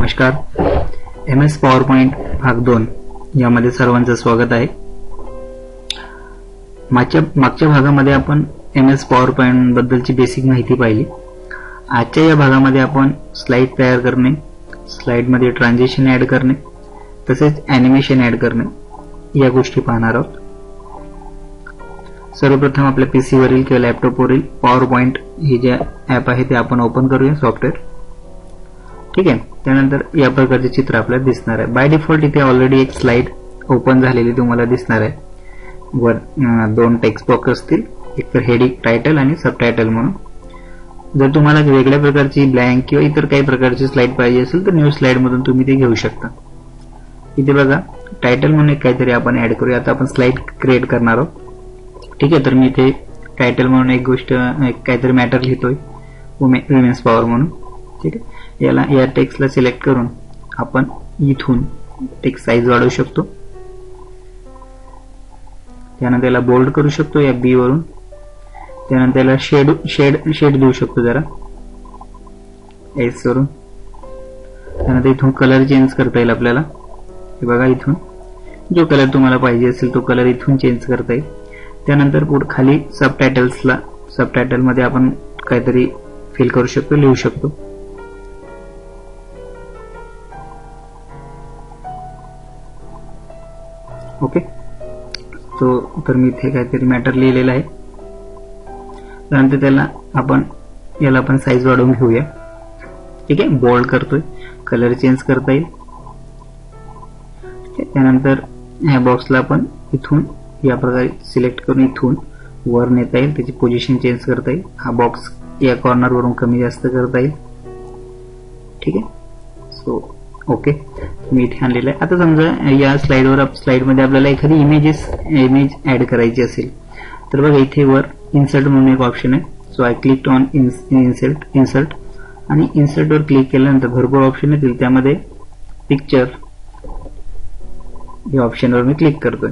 नमस्कार. M S power point भाग दोन यामध्ये सर्वांचं स्वागत आहे. मागच्या मागच्या भागामध्ये आपण एम एस पॉवर पॉईंट बद्दलची बेसिक माहिती पाहिली. आजच्या या भागामध्ये आपण स्लाईड तयार करणे स्लाईडमध्ये ट्रान्झेक्शन ऍड करणे तसेच ॲनिमेशन ऍड करणे या गोष्टी पाहणार आहोत. सर्वप्रथम आपल्या पीसीवरील किंवा लॅपटॉपवरील पॉवर पॉईंट हे जे ऍप आहे ते आपण ओपन करूया सॉफ्टवेअर ठीक आहे? त्यानंतर या प्रकारचे चित्र आपल्याला दिसणार आहे. बाय डिफॉल्ट इथे ऑलरेडी एक स्लाइड ओपन झालेली तुम्हाला दिसणार आहे. वर दोन टेक्स्ट बॉक्स असतील. एक तर हेडिंग टायटल आणि सब टायटल म्हणून. जर तुम्हाला वेगळ्या प्रकारची ब्लँक किंवा इतर काही प्रकारची स्लाइड पाहिजे असेल तर न्यू स्लाईडमधून तुम्ही ते घेऊ शकता. इथे बघा टायटल म्हणून एक काहीतरी आपण ऍड करूया. आता आपण स्लाइड क्रिएट करणार आहोत. ठीक आहे? तर मी इथे टायटल म्हणून एक गोष्ट एक काहीतरी मॅटर लिहितोय. वुमेन्स पॉवर म्हणून. ठीक आहे? याला या टेक्स्टला सिलेक्ट करून आपण इथून टेक्स्ट साईज वाढवू शकतो. त्यानंतर याला बोल्ड करू शकतो या बी वरून. त्यानंतर याला शेड शेड शेड देऊ शकतो जरा. एस वरून. त्यानंतर इथून कलर चेंज करता येईल आपल्याला. हे बघा इथून. जो कलर तुम्हाला पाहिजे असेल तो कलर इथून चेंज करता येईल. त्यानंतर पुढे खाली सबटायटल्सला सबटायटलमध्ये आपण काहीतरी फिल करू शकतो लिहू शकतो. ओके तो तर मी इथे काहीतरी मॅटर लिहिलेलं आहे. त्यानंतर त्याला आपण, याला आपण साईज वाढवून घेऊया. ठीक आहे? बोल्ड करतोय. कलर चेंज करता येईल. त्यानंतर ह्या बॉक्सला आपण इथून, या प्रकारे सिलेक्ट करून इथून वर नेता येईल. त्याची पोझिशन चेंज करता येईल. हा बॉक्स या कॉर्नर वरून कमी जास्त करता येईल. ठीक आहे? सो ओके मी इथे आणलेलं आहे. आता समजा या स्लाइडवर स्लाईडमध्ये आपल्याला एखादी इमेजेस इमेज ऍड करायची असेल तर बघा इथे वर इन्सर्ट म्हणून एक ऑप्शन आहे. So I click on insert insert आणि इन्सर्टवर क्लिक केल्यानंतर भरपूर ऑप्शन येतील. त्यामध्ये पिक्चर या ऑप्शनवर मी क्लिक करतोय.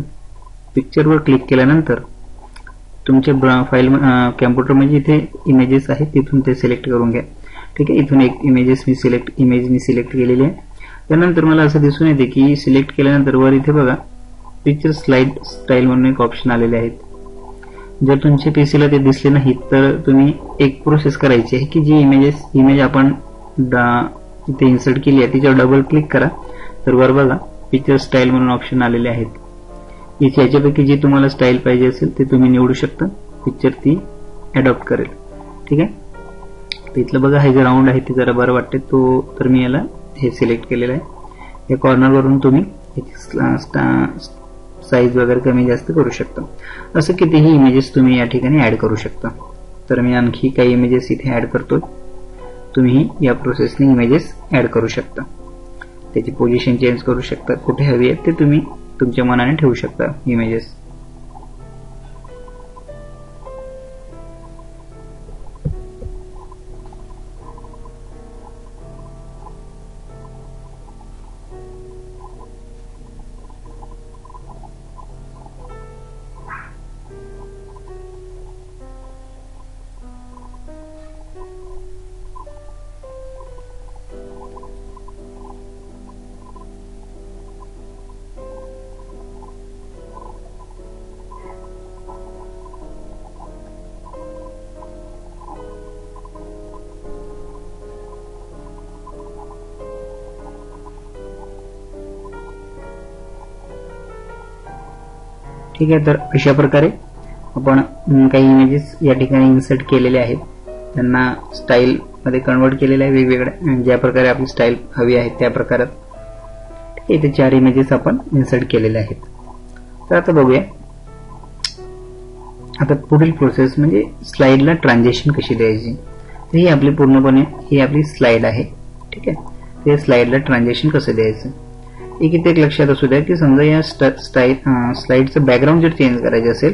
पिक्चरवर क्लिक केल्यानंतर तुमच्या फाईल कॅम्प्युटर म्हणजे इथे इमेजेस आहेत तिथून ते सिलेक्ट करून घ्या. ठीक आहे? इथून एक इमेजेस मी सिलेक्ट इमेज मी सिलेक्ट केलेली आहे. त्यानंतर मला असं दिसून येते की सिलेक्ट केल्यानंतर वर इथे बघा पिक्चर स्लाइड स्टाईल म्हणून एक ऑप्शन आलेले आहेत. जर तुमच्या पीसीला ते दिसले नाहीत तर तुम्ही एक प्रोसेस करायची आहे की जी इमेजेस इमेज आपण इथे इन्सर्ट केली आहे तिच्यावर डबल क्लिक करा. तर वर बघा पिक्चर स्टाईल म्हणून ऑप्शन आलेले आहेत. इथे याच्यापैकी जी तुम्हाला स्टाईल पाहिजे असेल ते तुम्ही निवडू शकता. पिक्चर ती अडॉप्ट करेल. ठीक आहे? इथलं बघा हे जे राऊंड आहे ते जरा बरं वाटते तो तर मी याला हे सिलेक्ट केलेलं आहे. या कॉर्नरवरून तुम्ही साईज वगैरे कमी जास्त करू शकता. असं कितीही इमेजेस तुम्ही या ठिकाणी ॲड करू शकता. तर मी आणखी काही इमेजेस इथे ॲड करतो तुम्ही या प्रोसेसने इमेजेस ॲड करू शकता. त्याची पोझिशन चेंज करू शकता. कुठे हवी आहे ते तुम्ही तुमच्या मनाने ठेवू शकता इमेजेस ठीक आहे तर अशा प्रकारे आपण काही इमेजेस या ठिकाणी इन्सर्ट केलेले आहेत. त्यांना स्टाईल मध्ये कन्वर्ट केलेले आहे वेगवेगळ्या ज्या प्रकारे आपली स्टाईल हवी आहे त्या प्रकारात. ठीक आहे इथे चार इमेजेस आपण इन्सर्ट केलेले आहेत. तर आता बघूया. आता पुढील प्रोसेस म्हणजे स्लाइडला ट्रान्झॅक्शन कशी द्यायची? तर ही आपली पूर्णपणे ही आपली स्लाइड आहे. ठीक आहे ते स्लाइडला ट्रान्झॅक्शन कसं द्यायचं? एक इथे एक लक्षात असू द्या की समजा या स्टाईल स्लाईडचं बॅकग्राऊंड जर चेंज करायचं असेल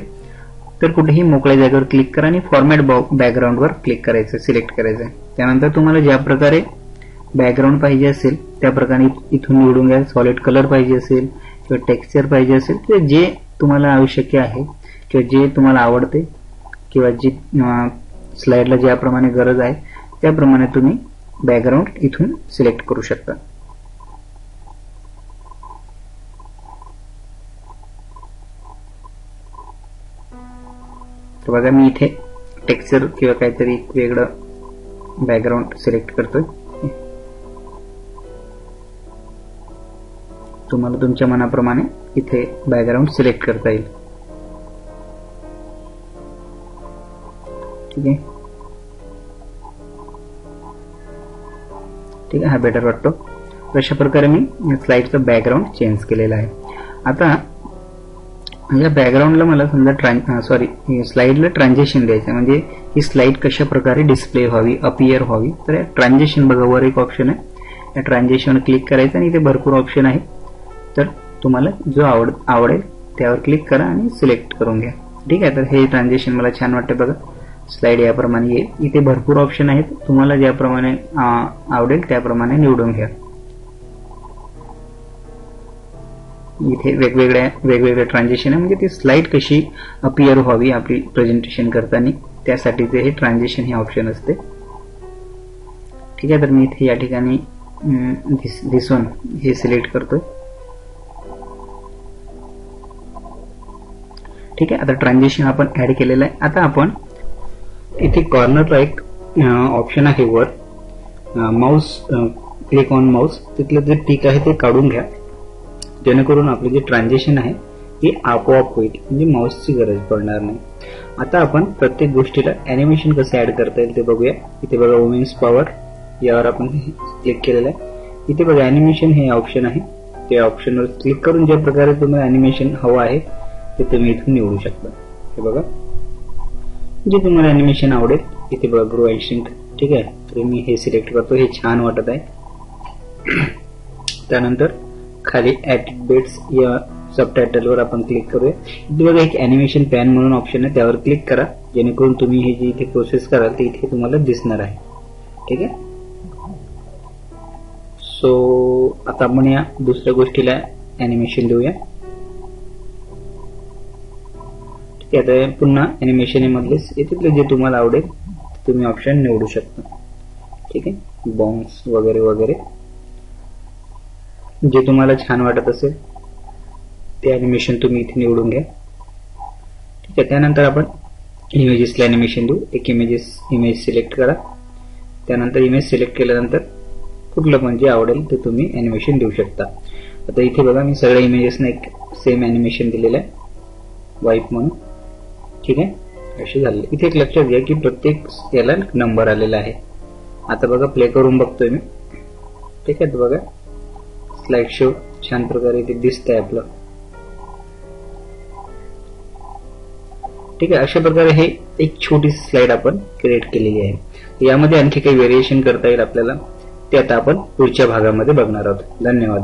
तर कुठेही मोकळ्या जागेवर क्लिक करा आणि फॉर्मॅट बॅकग्राऊंडवर क्लिक करायचं सिलेक्ट करायचं. त्यानंतर तुम्हाला ज्या प्रकारे बॅकग्राऊंड पाहिजे असेल त्या प्रकारे इथून निवडून घ्या. सॉलिड कलर पाहिजे असेल किंवा टेक्स्चर पाहिजे असेल तर जे तुम्हाला आवश्यक आहे किंवा जे तुम्हाला आवडते किंवा जी स्लाईडला ज्याप्रमाणे गरज आहे त्याप्रमाणे तुम्ही बॅकग्राऊंड इथून सिलेक्ट करू शकता. तर बघा मी इथे टेक्स्चर किंवा काहीतरी वेगळं बॅकग्राऊंड सिलेक्ट करतोय. तुम्हाला तुमच्या मनाप्रमाणे इथे बॅकग्राऊंड सिलेक्ट करता येईल. ठीक आहे? ठीक आहे हा बेटर वाटतो. अशा प्रकारे मी स्लाईडचं बॅकग्राऊंड चेंज केलेलं आहे. आता म्हणजे बॅकग्राऊंडला मला समजा ट्रान सॉरी स्लाईडला ट्रान्झेक्शन द्यायचं म्हणजे ही स्लाईड कशा प्रकारे डिस्प्ले व्हावी अपियर व्हावी? तर ट्रान्झेक्शन बघा वर एक ऑप्शन आहे. या ट्रान्झेक्शन क्लिक करायचं आणि इथे भरपूर ऑप्शन आहे. तर तुम्हाला जो आवड आवडेल त्यावर क्लिक करा आणि सिलेक्ट करून घ्या. ठीक आहे? तर हे ट्रान्झेक्शन मला छान वाटते बघा. स्लाईड याप्रमाणे येईल इथे भरपूर ऑप्शन आहेत. तुम्हाला ज्याप्रमाणे आवडेल त्याप्रमाणे निवडून घ्या. इथे वेगवेगळ्या वेगवेगळ्या ट्रान्झेक्शन आहे. म्हणजे ती स्लाइड कशी अपियर व्हावी आपली प्रेझेंटेशन करताना त्यासाठीचे हे ट्रान्झेक्शन हे ऑप्शन असते. ठीक आहे तर मी इथे या ठिकाणी दिसून हे सिलेक्ट करतो ठीक आहे आता ट्रान्झेक्शन आपण ऍड केलेलं आहे. आता आपण इथे कॉर्नरला एक ऑप्शन आहे वर. माऊस क्लिक ऑन माऊस तिथलं जे टिक आहे ते काढून घ्या. जेणेकरून आपले जे ट्रान्झेक्शन आहे ते आपोआप होईल. म्हणजे माऊसची गरज पडणार नाही. आता आपण प्रत्येक गोष्टीला अॅनिमेशन कसं ऍड करता येईल ते बघूया. इथे बघा वुमेन्स पॉवर यावर आपण क्लिक केलेलं आहे. इथे बघा अॅनिमेशन हे ऑप्शन आहे. त्या ऑप्शनवर क्लिक करून ज्या प्रकारे तुम्हाला अॅनिमेशन हवं आहे ते तुम्ही इथून निवडू शकता. हे बघा. जे तुम्हाला अॅनिमेशन आवडेल इथे बघा ग्रो अँड ठीक आहे? तर मी हे सिलेक्ट करतो. हे छान वाटत आहे. त्यानंतर खाली बेट्स या सब वर आपण क्लिक करूया. इथे बघा एक अॅनिमेशन पॅन म्हणून ऑप्शन आहे त्यावर क्लिक करा. जेणेकरून तुम्ही हे जी इथे प्रोसेस कराल ते इथे तुम्हाला दिसणार आहे. ठीक आहे? सो आता आपण या दुसऱ्या गोष्टीला अॅनिमेशन देऊया. ठीक आहे आता पुन्हा अॅनिमेशन मधलेच येथे जे तुम्हाला आवडेल तुम्ही ऑप्शन निवडू शकता. ठीक आहे? बॉम्ब्स वगैरे वगैरे. जे तुम्हाला छान वाटत असेल ते ॲनिमेशन तुम्ही इथे निवडून घ्या. ठीक आहे त्यानंतर आपण इमेजेसला ॲनिमेशन देऊ. एक इमेजेस इमेज सिलेक्ट करा. त्यानंतर इमेज सिलेक्ट केल्यानंतर कुठलं पण जे आवडेल ते तुम्ही ॲनिमेशन देऊ शकता. आता इथे बघा मी सगळ्या इमेजेसना एक सेम ॲनिमेशन दिलेलं आहे. वाईप म्हणून. ठीक आहे? असे झाले इथे एक लक्षात घ्या की प्रत्येक याला नंबर आलेला आहे. आता बघा प्ले करून बघतोय मी. ठीक आहे बघा. स्लाइड शो छान प्रकारे इथे दिसत आहे आपलं. ठीक आहे अशा प्रकारे हे एक छोटी स्लाइड आपण क्रिएट केलेली आहे. यामध्ये आणखी काही व्हेरिएशन करता येईल आपल्याला. ते आता आपण पुढच्या भागामध्ये बघणार आहोत. धन्यवाद.